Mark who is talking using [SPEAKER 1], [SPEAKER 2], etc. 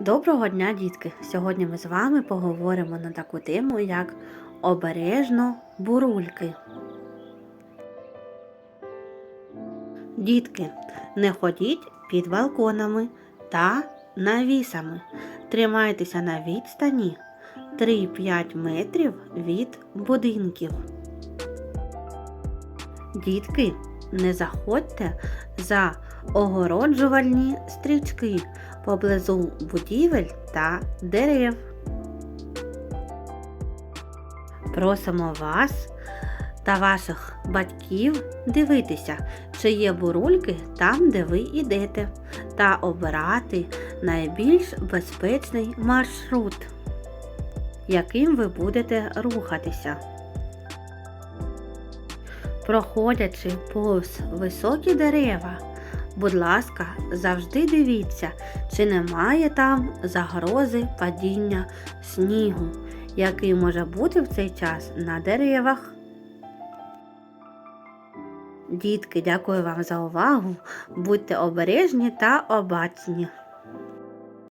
[SPEAKER 1] Доброго дня, дітки! Сьогодні ми з вами поговоримо на таку тему, як обережно бурульки. Дітки, не ходіть під балконами та навісами. Тримайтеся на відстані 3-5 метрів від будинків. Дітки, не заходьте за огороджувальні стрічки поблизу будівель та дерев. Просимо вас та ваших батьків дивитися, чи є бурульки там, де ви йдете, та обирати найбільш безпечний маршрут, яким ви будете рухатися. Проходячи повз високі дерева, будь ласка, завжди дивіться, чи немає там загрози падіння снігу, який може бути в цей час на деревах. Дітки, дякую вам за увагу. Будьте обережні та обачні.